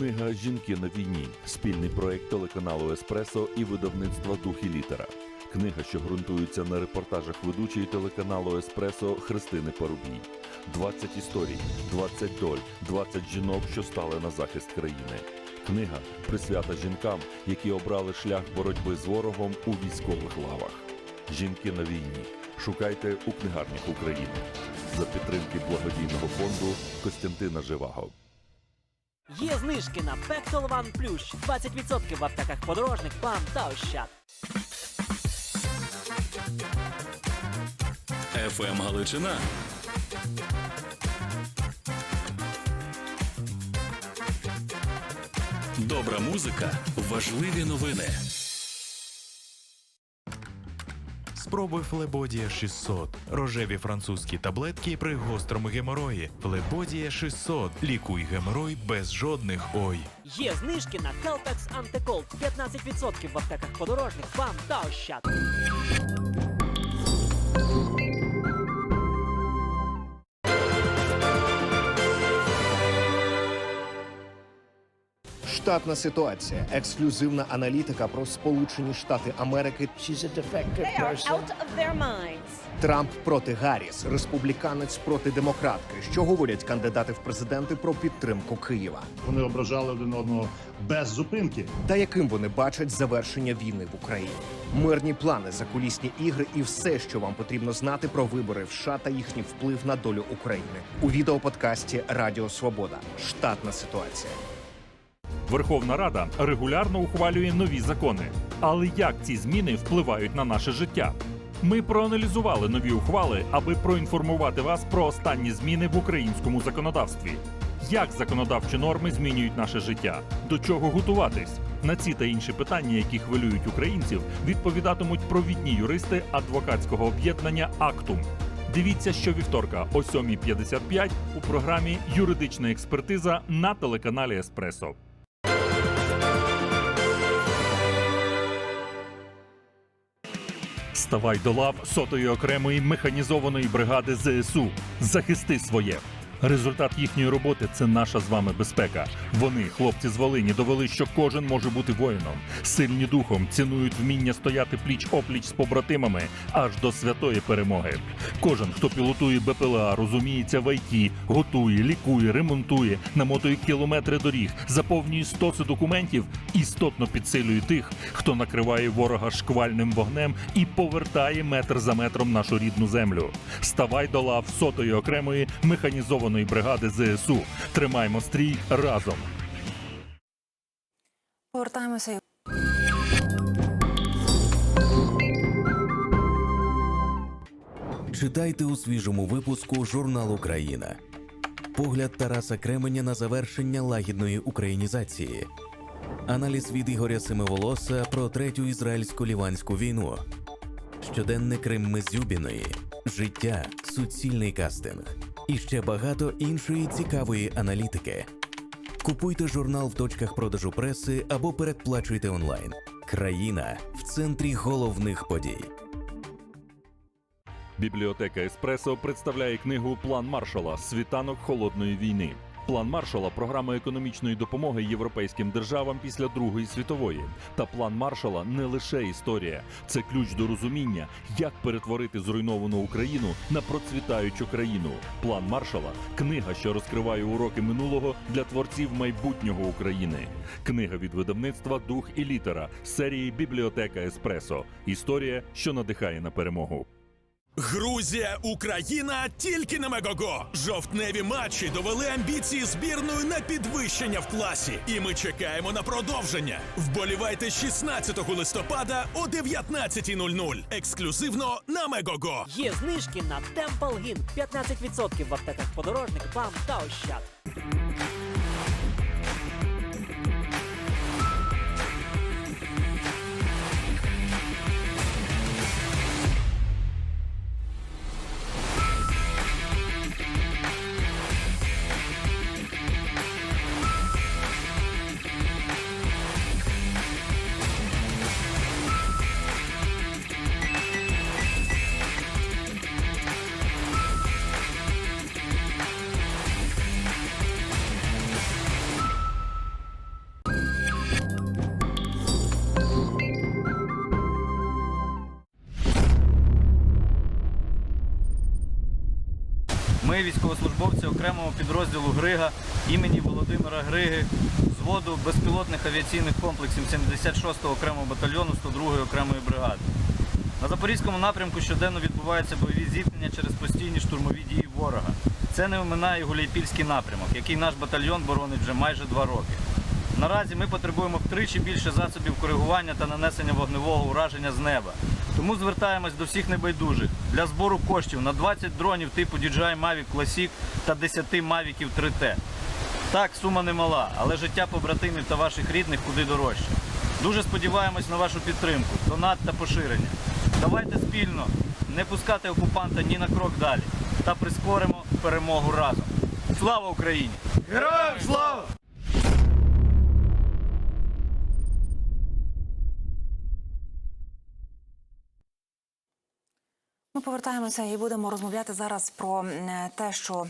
Книга Жінки на війні спільний проект телеканалу Еспресо і видавництва Дух і літера. Книга, що ґрунтується на репортажах ведучої телеканалу Еспресо Христини Парубій. 20 історій, 20 доль, 20 жінок, що стали на захист країни. Книга присвята жінкам, які обрали шлях боротьби з ворогом у військових лавах. Жінки на війні. Шукайте у книгарнях України за підтримки благодійного фонду Костянтина Живаго. Є знижки на Pectol One Плющ 20% в аптеках подорожник, ПАМ та Ощад. ФМ Галичина. Добра музика, важливі новини. Спробуй Флебодія 600. Рожеві французькі таблетки при гострому геморої. Флебодія 600. Лікуй геморой без жодних ой. Є знижки на Келпекс Антиколд 15% в аптеках подорожних. Вам та Ощад. Штатна ситуація. Ексклюзивна аналітика про Сполучені Штати Америки. She's a defective They are out of their minds. Трамп проти Гарріс, республіканець проти демократки. Що говорять кандидати в президенти про підтримку Києва? Вони ображали один одного без зупинки. Та яким вони бачать завершення війни в Україні? Мирні плани, закулісні ігри і все, що вам потрібно знати про вибори в США та їхній вплив на долю України у відеоподкасті Радіо Свобода. Штатна ситуація. Верховна Рада регулярно ухвалює нові закони. Але як ці зміни впливають на наше життя? Ми проаналізували нові ухвали, аби проінформувати вас про останні зміни в українському законодавстві. Як законодавчі норми змінюють наше життя? До чого готуватись? На ці та інші питання, які хвилюють українців, відповідатимуть провідні юристи адвокатського об'єднання Актум. Дивіться щовівторка о 7.55 у програмі Юридична експертиза на телеканалі Еспресо. Ставай до лав сотої окремої механізованої бригади ЗСУ. Захисти своє. Результат їхньої роботи це наша з вами безпека. Вони, хлопці з Волині, довели, що кожен може бути воїном. Сильні духом цінують вміння стояти пліч опліч з побратимами аж до святої перемоги. Кожен, хто пілотує БПЛА, розуміється в ІТ, готує, лікує, ремонтує, намотує кілометри доріг, заповнює стоси документів, істотно підсилює тих, хто накриває ворога шквальним вогнем і повертає метр за метром нашу рідну землю. Ставай до лав сотої окремої механізованої бригади ЗСУ. Тримаймо стрій разом. Повертаємося. Читайте у свіжому випуску журнал Україна. Погляд Тараса Кременя на завершення лагідної українізації. Аналіз від Ігоря Семиволоса про третю ізраїльсько-ліванську війну. Щоденник Римми Зюбіної. Життя, суцільний кастинг. І ще багато іншої цікавої аналітики. Купуйте журнал в точках продажу преси або передплачуйте онлайн. Країна в центрі головних подій. Бібліотека Еспресо представляє книгу План Маршала Світанок холодної війни. План Маршала програма економічної допомоги європейським державам після Другої світової. Та план Маршала не лише історія, це ключ до розуміння, як перетворити зруйновану Україну на процвітаючу країну. План Маршала книга, що розкриває уроки минулого для творців майбутнього України. Книга від видавництва Дух і літера серії Бібліотека Еспресо. Історія, що надихає на перемогу. Грузія, Україна тільки на Мегого. Жовтневі матчі довели амбіції збірної на підвищення в класі. І ми чекаємо на продовження. Вболівайте 16 листопада о 19.00. Ексклюзивно на Мегого. Є знижки на Темпл Гін 15% в аптеках подорожник, ПАМ та Ощад. Ми, військовослужбовці окремого підрозділу Грига імені Володимира Григи, зводу безпілотних авіаційних комплексів 76-го окремого батальйону 102-ї окремої бригади. На Запорізькому напрямку щоденно відбуваються бойові зіткнення через постійні штурмові дії ворога. Це не оминає Гуляйпільський напрямок, який наш батальйон боронить вже майже два роки. Наразі ми потребуємо втричі більше засобів коригування та нанесення вогневого ураження з неба. Тому звертаємось до всіх небайдужих для збору коштів на 20 дронів типу DJI Mavic Classic та 10 Mavic 3T. Так, сума немала, але життя побратимів та ваших рідних куди дорожче. Дуже сподіваємось на вашу підтримку, донат та поширення. Давайте спільно не пускати окупанта ні на крок далі та прискоримо перемогу разом. Слава Україні! Героям слава! Ми повертаємося і будемо розмовляти зараз про те, що